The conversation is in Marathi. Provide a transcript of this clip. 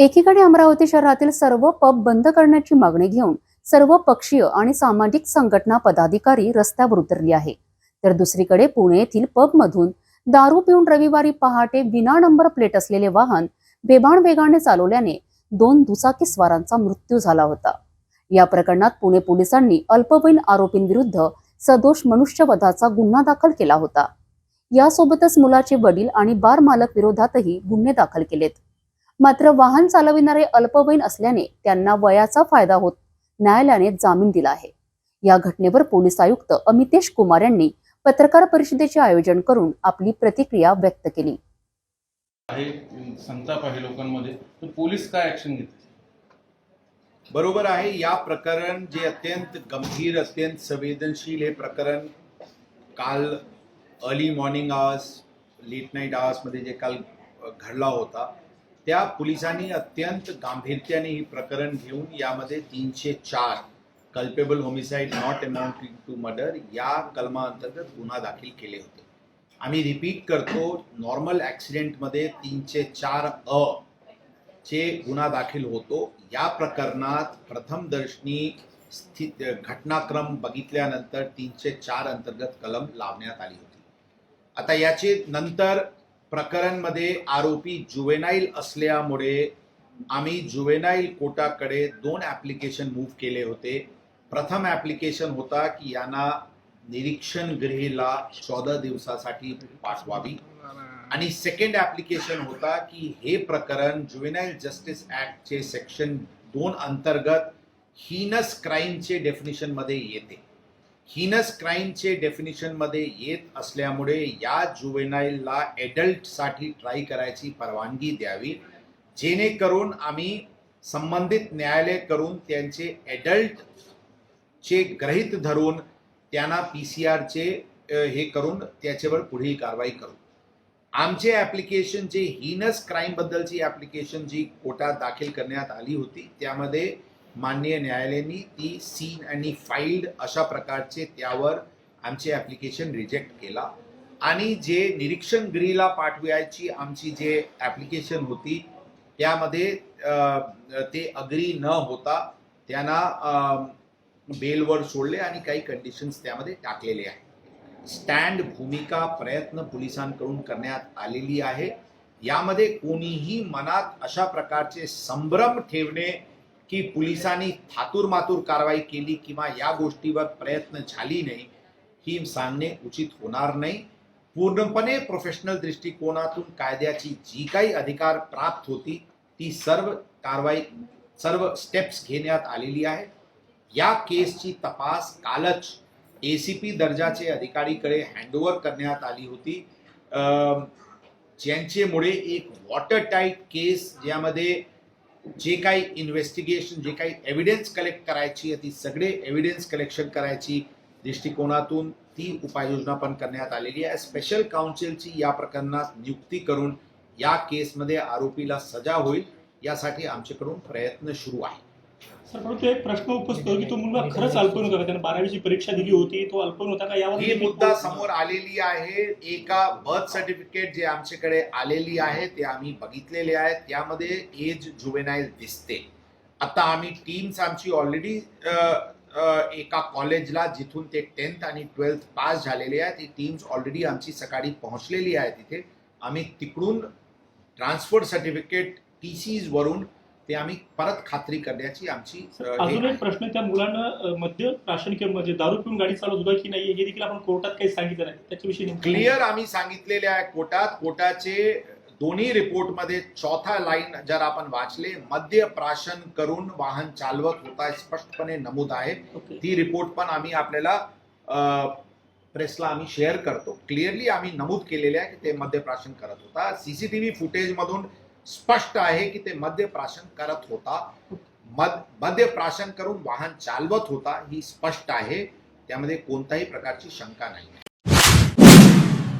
एकीकडे अमरावती शहरातील सर्व पब बंद करण्याची मागणी घेऊन सर्व पक्षीय आणि सामाजिक संघटना पदाधिकारी रस्त्यावर उतरली आहे. तर दुसरीकडे पुणे येथील पबमधून दारू पिऊन रविवारी पहाटे विना नंबर प्लेट असलेले वाहन बेभान वेगाने चालवल्याने दोन दुचाकीस्वारांचा मृत्यू झाला होता. या प्रकरणात पुणे पोलिसांनी अल्पवयीन आरोपींविरुद्ध सदोष मनुष्यवधाचा गुन्हा दाखल केला होता. यासोबतच मुलाचे वडील आणि बार मालक विरोधातही गुन्हे दाखल केलेत. मात्र वाहन चालविणारे अल्पवयीन असल्याने त्यांना वयाचा फायदा होत न्यायालयाने जामीन दिला आहे. या घटनेवर पोलीस आयुक्त अमितेश कुमार यांनी पत्रकार परिषदेचे आयोजन करून आपली प्रतिक्रिया व्यक्त केली. आहे संताप आहे लोकांमध्ये. पोलीस काय ऍक्शन घेते बरोबर आहे या प्रकरण जे अत्यंत गंभीर अत्यंत संवेदनशील हे प्रकरण काल early morning hours late night आवर्समध्ये जे काल घडला होता त्या पोलिसांनी अत्यंत गांभीर्याने ही प्रकरण घेऊन यामध्ये तीनशे चार culpable homicide not amounting to murder या कलमाअंतर्गत गुन्हा दाखल केले होते. आम्ही रिपीट करतो नॉर्मल ॲक्सिडेंटमध्ये तीनशे चार अ चे गुन्हा दाखल होतो. या प्रकरणात प्रथमदर्शनी स्थित घटनाक्रम बघितल्यानंतर तीनशे चार अंतर्गत कलम लावण्यात आली होती. आता याचे नंतर प्रकरणमध्ये आरोपी जुवेनाईल असल्यामुळे आम्ही जुवेनाईल कोर्टाकडे दोन ॲप्लिकेशन मूव्ह केले होते. प्रथम ॲप्लिकेशन होता की यांना निरीक्षण गृहीला चौदा दिवसासाठी पाठवावी. आणि सेकंड ॲप्लिकेशन होता की हे प्रकरण जुवेनाईल जस्टिस ॲक्टचे सेक्शन दोन अंतर्गत हिनस क्राईमचे डेफिनेशनमध्ये येते. हीनस क्राईमचे डेफिनिशनमध्ये येत असल्यामुळे या जुवेनाईलला एडल्टसाठी ट्राय करायची परवानगी द्यावी. जेणेकरून आम्ही संबंधित न्यायालय करून त्यांचे ॲडल्टचे ग्रहित धरून त्यांना पी सी आरचे हे करून त्याच्यावर पुढील कारवाई करू. आमचे ॲप्लिकेशन जे हीनस क्राईमबद्दलची ॲप्लिकेशन जी कोर्टात दाखल करण्यात आली होती त्यामध्ये माननीय न्यायालयाने ती सीन आणि फाईल्ड अशा प्रकारचे त्यावर आमचे ॲप्लिकेशन रिजेक्ट केला. आणि जे निरीक्षण गृहीला पाठवायची आमची जे ॲप्लिकेशन होती त्यामध्ये ते अग्री न होता त्यांना बेलवर सोडले आणि काही कंडिशन्स त्यामध्ये टाकलेले आहे स्टँड भूमिका प्रयत्न पोलिसांकडून करण्यात आलेली आहे. यामध्ये कोणीही मनात अशा प्रकारचे संभ्रम ठेवणे की पोलिसांनी थातूरमातूर कारवाई केली किंवा या गोष्टीवर प्रयत्न झाली नाही ही सांगणे उचित होणार नाही. पूर्णपणे प्रोफेशनल दृष्टिकोनातून कायद्याची जी काही अधिकार प्राप्त होती ती सर्व कारवाई सर्व स्टेप्स घेण्यात आलेली आहे. या केसची तपास कालच ए सी पी दर्जाचे अधिकारीकडे हँडओव्हर करण्यात आली होती. ज्यांचेमुळे एक वॉटर टाईट केस ज्यामध्ये जे काही इन्व्हेस्टिगेशन जे काही एव्हिडन्स कलेक्ट करायची आहे ती सगळे एव्हिडन्स कलेक्शन करायची दृष्टिकोनातून ती उपाययोजना पण करण्यात आलेली आहे. स्पेशल काउन्सिलची या प्रकरणात नियुक्ती करून या केसमध्ये आरोपीला सजा होईल यासाठी आमच्याकडून प्रयत्न सुरू आहे. सर परंतु एक प्रश्न उपस्थित की तो मुलगा खरंच अल्पवयीन होता का? त्याने बारावीची परीक्षा दिली होती तो अल्पवयीन होता का? यावर ही मुद्दा समोर आलेली आहे. एका बर्थ सर्टिफिकेट जे आमच्याकडे आलेली आहे ते आम्ही बघितलेले आहे त्यामध्ये एज जुवेनाईल दिसते. आता आम्ही टीम्स आमची ऑलरेडी एका कॉलेजला जिथून ते टेन्थ आणि ट्वेल्थ पास झालेले आहे ती टीम्स ऑलरेडी आमची सकाळी पोहोचलेली आहे तिथे. आम्ही तिकडून ट्रान्सफर सर्टिफिकेट टी सीज वरून ते आम्ही परत खात्री करण्याची आमची अजून. एक प्रश्न त्या मुलानं अ, मद्य प्राशन किंवा म्हणजे दारू पिऊन गाडी चालवत होता की नाही हे देखील आपण कोर्टात काही सांगितलं नाही त्याच्याविषयी? क्लिअर आम्ही सांगितलेले आहे कोर्टात कोर्टाचे दोन्ही रिपोर्टमध्ये चौथा लाईन जर आपण वाचले मद्य प्राशन करून वाहन चालवत होता स्पष्टपणे नमूद आहे. ती रिपोर्ट पण आम्ही आपल्याला प्रेसला आम्ही शेअर करतो क्लिअरली आम्ही नमूद केलेले आहे की ते मद्यप्राशन करत होता सीसीटीव्ही फुटेज मधून स्पष्ट आहे की ते मद्यप्राशन करत होता. मद मद्यप्राशन करून वाहन चालवत होता ही स्पष्ट आहे. त्यामध्ये कोणत्याही प्रकारची शंका नाही